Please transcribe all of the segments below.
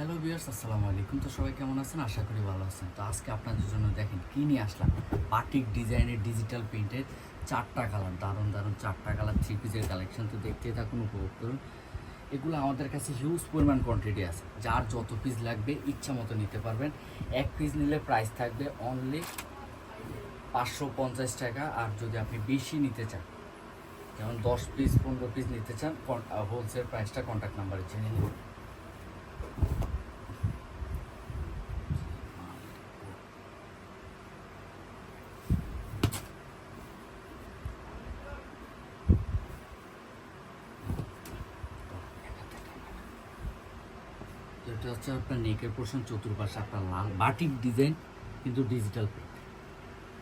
Hello বিয়ার্স আসসালামু আলাইকুম। তো সবাই কেমন আছেন? আশা করি ভালো আছেন। তো আজকে আপনাদের জন্য দেখেন কী নিয়ে আসলাম। বাটিক ডিজাইনের ডিজিটাল প্রিন্টের চারটা কালার দারুণ দারুণ চারটা কালার থ্রি পিসের কালেকশন তো দেখতেই থাকুন, উপভোগ করুন। এগুলো আমাদের কাছে হিউজ পরিমাণ কোয়ান্টিটি আছে। যার যত পিস লাগবে, ইচ্ছা মতো নিতে পারবেন। এক পিস নিলে প্রাইস থাকবে অনলি পাঁচশো পঞ্চাশ টাকা। আর যদি আপনি বেশি নিতে চান, যেমন দশ পিস পনেরো পিস নিতে চান হোলসেল প্রাইসটা কন্ট্যাক্ট নাম্বারে জেনে নিন তো এটা হচ্ছে আপনার নেকের পোর্শন চতুর্পাশে আপনার লাল বাটিক ডিজাইন কিন্তু ডিজিটাল প্রিন্ট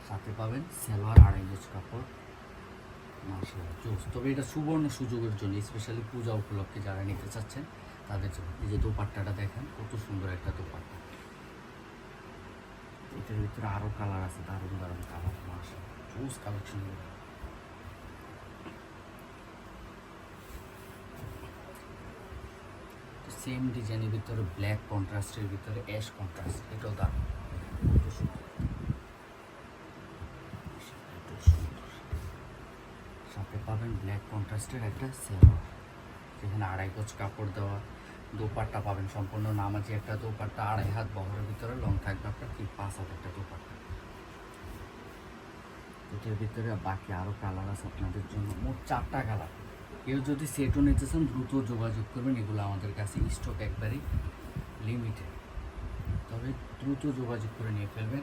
সাথে পাবেন সালোয়ার আড়াই গজ কাপড়। মার্শাল জোস। তবে এটা সুবর্ণ সুযোগের জন্য স্পেশালি পূজা উপলক্ষে যারা নিতে চাচ্ছেন, তাদের জন্য। এই যে দোপাট্টাটা দেখেন, কত সুন্দর একটা দোপাট্টা। এটার ভিতরে আরও কালার আছে, দারুণ দারুণ কালার মার্শাল জোস কালেকশন সেম ডিজাইনের ভিতরে ব্ল্যাক কন্ট্রাস্টের ভিতরে অ্যাশ কন্ট্রাস্ট, এটাও দারুণ। সাথে পাবেন ব্ল্যাক কন্ট্রাস্টের একটা সেলোয়ার, যেখানে আড়াই গজ কাপড় দেওয়া, দোপাট্টা পাবেন সম্পূর্ণ নামাজি একটা দোপাট্টা, আড়াই হাত বহরের ভিতরে লং থাকবে আপনার কি পাঁচ হাত একটা দোপাট্টা। এটার ভিতরে বাকি আরও কালার আছে আপনাদের জন্য, মোট চারটা কালার কেউ যদি সেটও নিতে চান, দ্রুত যোগাযোগ করবেন। এগুলো আমাদের কাছে স্টক একবারই লিমিটেড তবে দ্রুত যোগাযোগ করে নিয়ে ফেলবেন।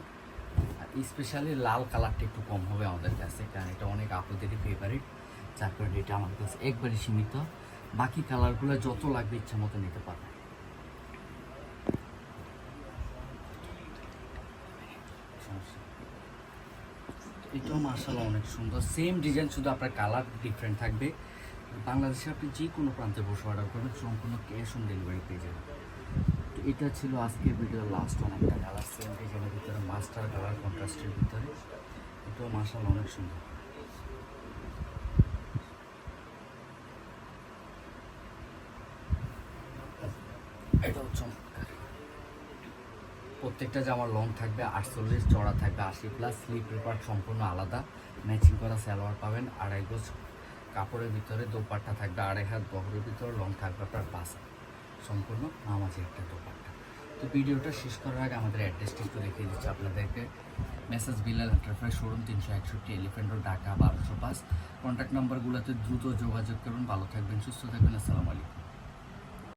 আর স্পেশালি লাল কালারটা একটু কম হবে আমাদের কাছে, কারণ এটা অনেক আপনাদেরই ফেভারিট যার কারণে এটা আমাদের কাছে একবারই সীমিত। বাকি কালারগুলো যত লাগবে ইচ্ছা মতো নিতে পারবেন। এটাও মার্শাল অনেক সুন্দর। সেম ডিজাইন শুধু আপনার কালার ডিফারেন্ট থাকবে। বাংলাদেশে আপনি যে কোনো প্রান্তে বসে অর্ডার করবেন, সম্পূর্ণ ক্যাশ অন ডেলিভারি পেয়ে যাবেন। তো এটা ছিল আজকের ভিডিওর লাস্ট অনেকটা কালার সেম ডিজাইনের ভিতরে মাস্টার কালার কন্ট্রাস্টের ভিতরে। এটাও মার্শাল অনেক সুন্দর। প্রত্যেকটা জামার লং থাকবে, আটচল্লিশ, চড়া থাকবে, আশি প্লাস স্লিপ পার্ট সম্পূর্ণ আলাদা। ম্যাচিং করা সালোয়ার পাবেন, আড়াই গোজ কাপড়ের ভিতরে দোপাট্টা থাকবে, আড়াই হাত বহরের ভিতরে লং থাকবে আপনার পাঁচ সম্পূর্ণ নামাজি একটা দোপাট্টা। তো ভিডিওটা শেষ করার আগে আমাদের অ্যাড্রেসটি একটু দেখিয়ে দিচ্ছি আপনাদেরকে। মেসেজ বিলাল এন্টারপ্রাইজ শোরুম তিনশো একষট্টি এলিফেন্ট রোড ঢাকা বারোশো পাঁচ। কন্ট্যাক্ট নাম্বারগুলোতে দ্রুত যোগাযোগ করুন। ভালো থাকবেন, সুস্থ থাকবেন। আসসালামু আলাইকুম।